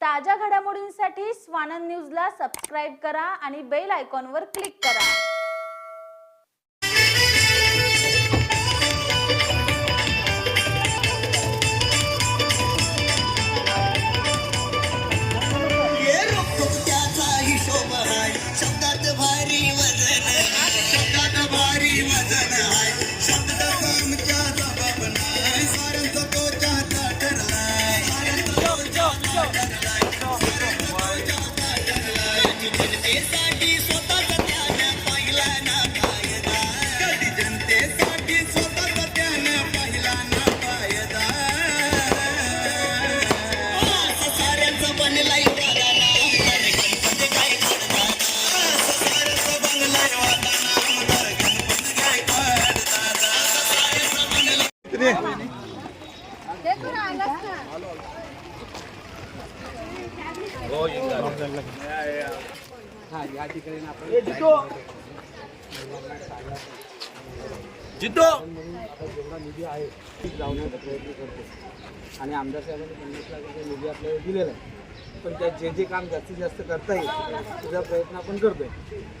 ताज्या घडामोडींसाठी स्वानंद न्यूजला सबस्क्राईब करा आणि बेल आयकॉनवर क्लिक करा. शब्दात भारी वजन. शब्दात भारी वजन. ठरलाय जनतेसाठी स्वतःचा त्यानं बनलाय जेवढा निधी आहे ती लावण्याचा प्रयत्न करतो. आणि आमदार साहेबांनी पन्नास लाख रुपये निधी आपल्याला दिलेला आहे. पण त्यात जे जे काम जास्तीत जास्त करता येईल त्याचा प्रयत्न आपण करतोय.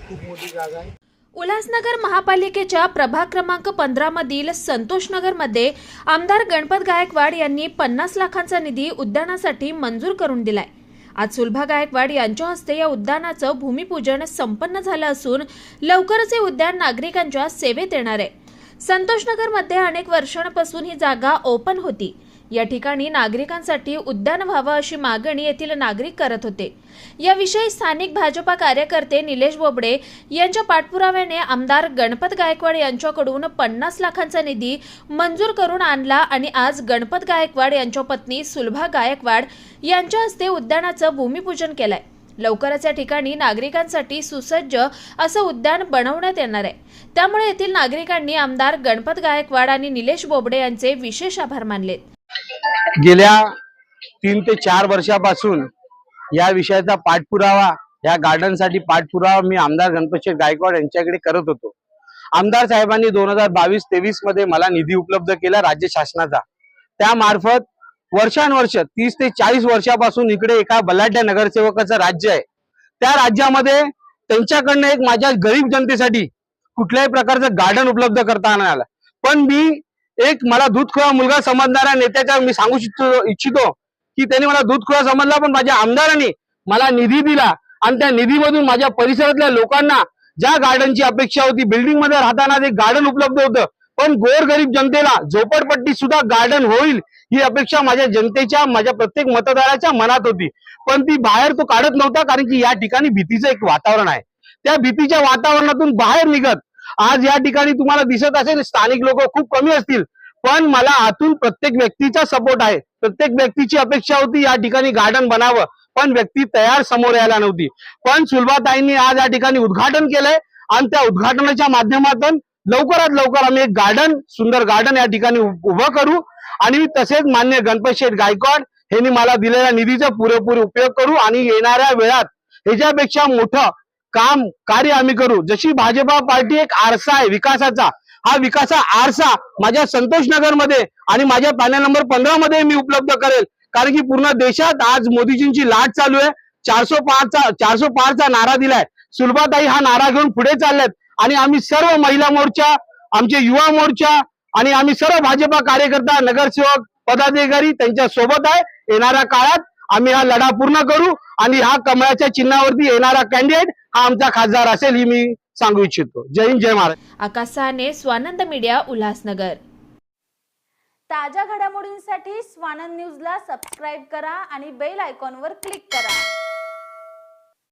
खूप मोठी जागा आहे. उल्हासनगर महापालिकेच्या प्रभाग क्रमांक पंधरा मधील संतोषनगरमध्ये आमदार गणपत गायकवाड यांनी पन्नास लाखांचा निधी उद्यानासाठी मंजूर करून दिलाय. आज सुलभा गायकवाड यांच्या हस्ते या उद्यानाचं भूमिपूजन संपन्न झालं असून लवकरच हे उद्यान नागरिकांच्या सेवेत येणार आहे. संतोषनगरमध्ये अनेक वर्षांपासून ही जागा ओपन होती. या ठिकाणी नागरिकांसाठी उद्यान व्हावं अशी मागणी येथील नागरिक करत होते. याविषयी स्थानिक भाजपा कार्यकर्ते निलेश बोबडे यांच्या पाठपुराव्याने आमदार गणपत गायकवाड यांच्याकडून पन्नास लाखांचा निधी मंजूर करून आणला आणि आज गणपत गायकवाड यांच्या पत्नी सुलभा गायकवाड यांच्या हस्ते उद्यानाचं भूमिपूजन केलंय. लवकरच या ठिकाणी नागरिकांसाठी सुसज्ज असं उद्यान बनवण्यात येणार आहे. त्यामुळे येथील नागरिकांनी आमदार गणपत गायकवाड आणि निलेश बोबडे यांचे विशेष आभार मानलेत. गेल्या तीन ते चार वर्षापासून या विषयाचा पाठपुरावा या गार्डनसाठी पाठपुरावा मी आमदार गणपतशेठ गायकवाड यांच्याकडे करत होतो. आमदार साहेबांनी दोन हजार बावीस तेवीसमध्ये मला निधी उपलब्ध केला राज्य शासनाचा. त्यामार्फत वर्षानुवर्ष तीस ते चाळीस वर्षापासून इकडे एका बलाढ्य नगरसेवकाचं राज्य आहे. त्या राज्यामध्ये त्यांच्याकडनं एक माझ्या गरीब जनतेसाठी कुठल्याही प्रकारचं गार्डन उपलब्ध करता नाही आलं. पण मी एक मला दूधखोळा मुलगा समजणाऱ्या नेत्याच्या मी सांगू इच्छितो इच्छितो की त्यांनी मला दूधखोळा समजला पण माझ्या आमदारांनी मला निधी दिला आणि त्या निधीमधून माझ्या परिसरातल्या लोकांना ज्या गार्डनची अपेक्षा होती बिल्डिंगमध्ये राहताना ते गार्डन उपलब्ध होतं. पण गोरगरीब जनतेला झोपडपट्टी सुद्धा गार्डन होईल ही अपेक्षा माझ्या जनतेच्या माझ्या प्रत्येक मतदाराच्या मनात होती. पण ती बाहेर तो काढत नव्हता कारण की या ठिकाणी भीतीचं एक वातावरण आहे. त्या भीतीच्या वातावरणातून बाहेर निघत आज या ठिकाणी तुम्हाला दिसत असेल स्थानिक लोक खूप कमी असतील. पण मला आतून प्रत्येक व्यक्तीचा सपोर्ट आहे. प्रत्येक व्यक्तीची अपेक्षा होती या ठिकाणी गार्डन बनावं. पण व्यक्ती तयार समोर यायला नव्हती. पण सुलभाताईंनी आज या ठिकाणी उद्घाटन केलंय आणि त्या उद्घाटनाच्या माध्यमातून लवकरात लवकर आम्ही एक गार्डन सुंदर गार्डन या ठिकाणी उभं करू. आणि तसेच मान्य गणपत शेठ गायकवाड यांनी मला दिलेल्या निधीचा पुरेपूर उपयोग करू. आणि येणाऱ्या वेळात ह्याच्यापेक्षा मोठं काम कार्य आम्ही करू. जशी भाजपा पार्टी एक आरसा आहे विकासाचा हा विकासा आरसा माझ्या संतोष नगरमध्ये आणि माझ्या पॅनल नंबर पंधरा मध्ये मी उपलब्ध करेल. कारण की पूर्ण देशात आज मोदीजींची लाट चालू आहे. चारसो पाचचा चारसो पाचचा नारा दिलाय. सुलभाताई हा नारा घेऊन पुढे चालल्यात आणि आम्ही सर्व महिला मोर्चा आमचे युवा मोर्चा आणि आम्ही सर्व भाजपा कार्यकर्ता नगरसेवक पदाधिकारी त्यांच्यासोबत आहे. येणाऱ्या काळात आम्ही हा लढा पूर्ण करू आणि हा कमळाच्या चिन्हावरती येणारा कॅन्डिडेट हा आमचा खासदार असेल ही मी सांगू इच्छितो. जय हिंद जय महाराज आकाश सहाने स्वानंद मीडिया उल्हासनगर. ताज्या घडामोडींसाठी स्वानंद न्यूजला सबस्क्राईब करा आणि बेल आयकॉनवर क्लिक करा.